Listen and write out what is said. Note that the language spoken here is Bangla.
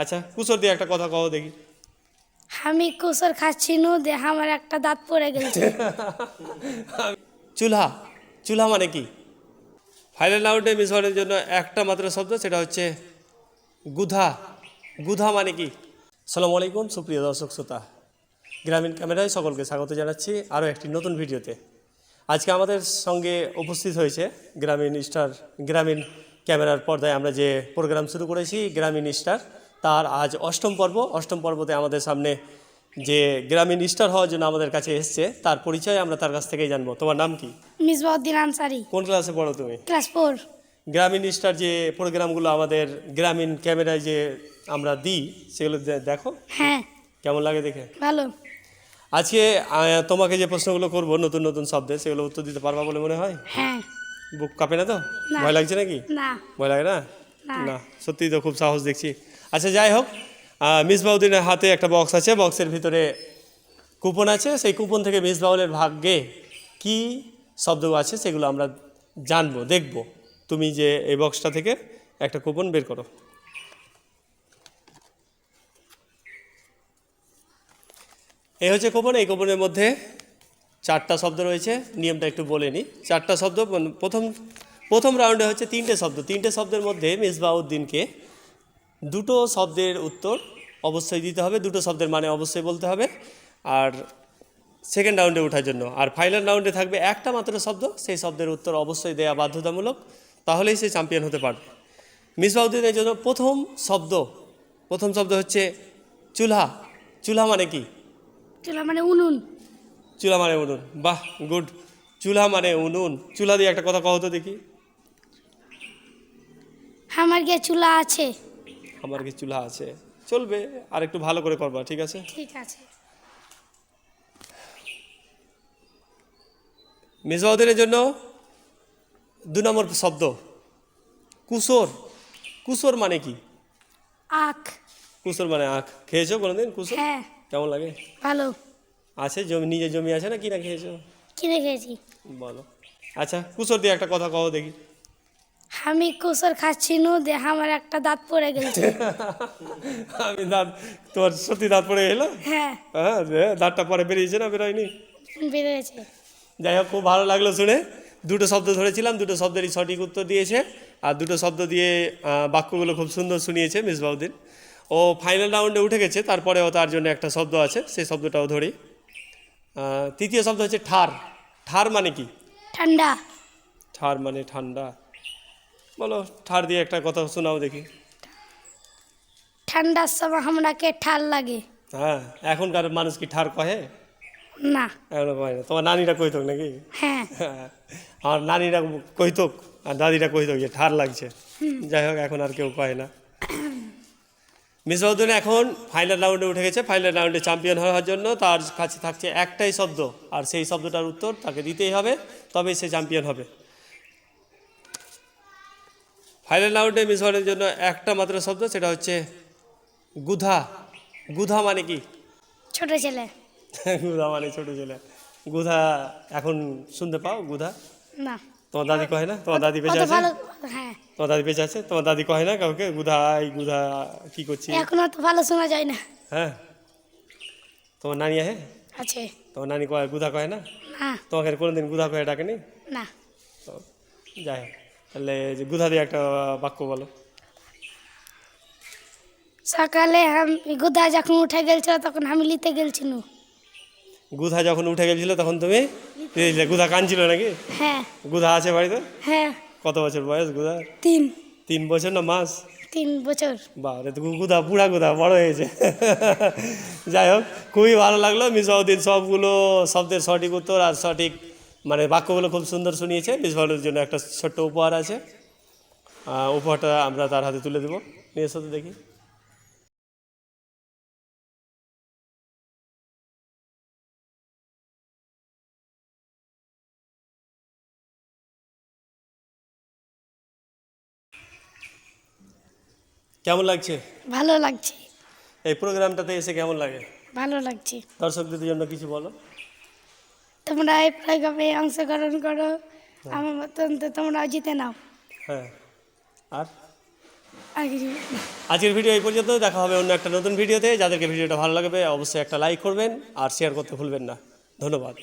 আচ্ছা কুসর দিয়ে একটা কথা কও দেখি। আমি কুসর খাচ্ছি নু দে আমার একটা দাঁত পড়ে গেছে। চুলহা চুলা মানে কি? ফাইনাল রাউন্ডে মিস হওয়ার জন্য একটা মাত্র শব্দ সেটা হচ্ছে গুধা। গুধা মানে কি? সালাম আলাইকুম সুপ্রিয় দর্শক শ্রোতা। গ্রামীণ ক্যামেরায় সকলকে স্বাগত জানাচ্ছি আরও একটি নতুন ভিডিওতে। আজকে আমাদের সঙ্গে উপস্থিত হয়েছে গ্রামীণ স্টার গ্রামীণ ক্যামেরার পর্দায় আমরা যে প্রোগ্রাম শুরু করেছি গ্রামীণ স্টার তার আজ অষ্টম পর্ব। অষ্টম পর্বতে আমাদের সামনে যে গ্রামীণ স্টার হওয়ার জন্য আমাদের কাছে এসছে তার পরিচয় আমরা তার কাছ থেকেই জানব। তোমার নাম কি? মিসবাউদ্দিন আনসারি। কোন ক্লাসে পড়ো তুমি? Class four. গ্রামীণ স্টার যে প্রোগ্রামগুলো আমাদের গ্রামীণ ক্যামেরায় যে আমরা দিই সেগুলো দেখো। হ্যাঁ। কেমন লাগে দেখে? ভালো। আজকে তোমাকে যে প্রশ্নগুলো করব নতুন নতুন শব্দে সেগুলো উত্তর দিতে পারবা বলে মনে হয়? হ্যাঁ। বুক কাঁপে না তো? ভয় লাগছে নাকি? না। ভয় লাগে না? না। না সত্যিই তো খুব সাহস দেখছি। আচ্ছা যাই হোক আহ, মিস বাউদ্দিনের হাতে একটা বক্স আছে বক্সের ভিতরে কুপন আছে। সেই কুপন থেকে মিস বাউলের ভাগ্যে কি শব্দ আছে সেগুলো আমরা জানব দেখব। তুমি যে এই বক্সটা থেকে একটা কুপন বের করো। এই হচ্ছে কুপন এই কুপনের মধ্যে চারটা শব্দ রয়েছে। নিয়মটা একটু বলে নিই। চারটা শব্দ প্রথম প্রথম রাউন্ডে হচ্ছে তিনটে শব্দ। তিনটে শব্দের মধ্যে মিসবাউদ্দিনকে দুটো শব্দের উত্তর অবশ্যই দিতে হবে দুটো শব্দের মানে অবশ্যই বলতে হবে। আর সেকেন্ড রাউন্ডে ওঠার জন্য আর ফাইনাল রাউন্ডে থাকবে একটা মাত্র শব্দ সেই শব্দের উত্তর অবশ্যই দেওয়া বাধ্যতামূলক তাহলেই সে চ্যাম্পিয়ন হতে পারবে। মিসবাউদ্দিনের জন্য প্রথম শব্দ প্রথম শব্দ হচ্ছে চুলহা। চুলহা মানে কি? চুলা মানে উনুন। চুলা মানে উনুন। বাহ গুড চুলা মানে উনুন। চুলা দিয়ে একটা কথা কহতো দেখি। আমার গিয়ে চুলা আছে। আমার কি চুলা আছে। চলবে আর একটু ভালো করে করবা ঠিক আছে? ঠিক আছে। মেজবাউদ্দিনের জন্য দু নম্বর শব্দ। কুসর। কুসর মানে কি? আখ। কুসর মানে আখ। খেয়েছো কোনোদিন কুসর? হ্যাঁ। কেমন লাগে? ভালো। আছে? জমি নিজের জমি আছে না কিনা খেয়েছো? কিনে খেয়েছি। বলো। আচ্ছা কুসর দিয়ে একটা কথা কহো দেখি। আমি কুসর খাচ্ছি নু দে আমার একটা দাঁত পড়ে গেছে আমি দাঁত তোর সত্যি দাঁত পড়ে এলো হ্যাঁ। হ্যাঁ দাঁতটা পরে বেরিয়েছে না বেরোয়নি? বেরিয়েছে। যাই হোক খুব ভালো লাগল শুনে। দুটো শব্দ ধরেছিলাম দুটো শব্দেরই সঠিক উত্তর দিয়েছে। আর দুটো শব্দ দিয়ে বাক্যগুলো খুব সুন্দর শুনিয়েছে মিস মিসবাউদ্দিন ও ফাইনাল রাউন্ডে উঠে গেছে তারপরেও তার জন্য একটা শব্দ আছে সেই শব্দটাও ধরি। তৃতীয় শব্দ হচ্ছে ঠার। ঠার মানে কি? ঠান্ডা। ঠার মানে ঠান্ডা। বলো ঠার দিয়ে একটা কথা শোনাও দেখি। ঠান্ডার সময় আমরাকে ঠার লাগে। হ্যাঁ এখনকার মানুষ কি ঠার কহে? না। এখনও কয় না তোমার নানিরা কইতো নাকি? হ্যাঁ। আমার নানিরা কইতো আর দাদিরা কইতো যে ঠার লাগছে। যাই হোক এখন আর কেউ কয় না। মিসবাউদ্দিন এখন ফাইনাল রাউন্ডে উঠে গেছে। ফাইনাল রাউন্ডে চ্যাম্পিয়ন হওয়ার জন্য তার কাছে থাকছে একটাই শব্দ আর সেই শব্দটার উত্তর তাকে দিতেই হবে তবেই সে চ্যাম্পিয়ন হবে। ফাইনাল রাউন্ডে মিস হওয়ার জন্য একটা মাত্র শব্দ সেটা হচ্ছে গুধা। গুধা মানে কি? ছোট ছেলে। গুধা মানে ছোট ছেলে। গুধা এখন শুনতে পাও গুধা? না। তোমার দাদি কয় না? তোমার দাদি বেঁচে আছে? হ্যাঁ। তোমার দাদি বেঁচে আছে? তোমার দাদি কয় না কাউকে? গুধা এই গুধা কি করছি এখন তো ভালো শোনা যায় না। হ্যাঁ। তোমার নানি আহে? আছে। তোমার নানি কয় গুধা কয় না? তোমাকে কোনোদিন গুধা কয়ে ডাকেনি? না। তো যাই হোক। তাহলে যে গুধা দিয়ে একটা বাক্য বলো। সকালে আমি গুধা যখন উঠে গেছিল তখন আমি নিতে গেলছিল গুধা যখন উঠে গেছিল তখন তুমি গুধা কানছিল নাকি? হ্যাঁ। গুধা আছে বাড়িতে? হ্যাঁ। কত বছর বয়স গুধা? তিন। তিন বছর না মাস? তিন বছর। বাবারে তো গুদা বুড়া গুদা বড় হয়েছে। যাই হোক খুবই ভালো লাগল। মিসবাউদ্দিন সবগুলো শব্দের সঠিক উত্তর আর সঠিক মানে বাক্যগুলো খুব সুন্দর শুনিয়েছে। মিসবাউদ্দিনের জন্য একটা ছোট্ট উপহার আছে। উপহারটা আমরা তার হাতে তুলে দেবো। নিয়ে তো দেখি। কেমন লাগছে? ভালো লাগছে। এই প্রোগ্রামটাতে এসে কেমন লাগে? ভালো লাগছে। দর্শকদের জন্য কিছু বলো। তোমরা এই প্রোগ্রামে অংশগ্রহণ করো। আমার মতন তো তোমরা জিতে নাও। হ্যাঁ। আর? আজকের ভিডিও এই পর্যন্ত। দেখা হবে অন্য একটা নতুন ভিডিওতে। যাদেরকে ভিডিওটা ভালো লাগবে অবশ্যই একটা লাইক করবেন আর শেয়ার করতে ভুলবেন না। ধন্যবাদ।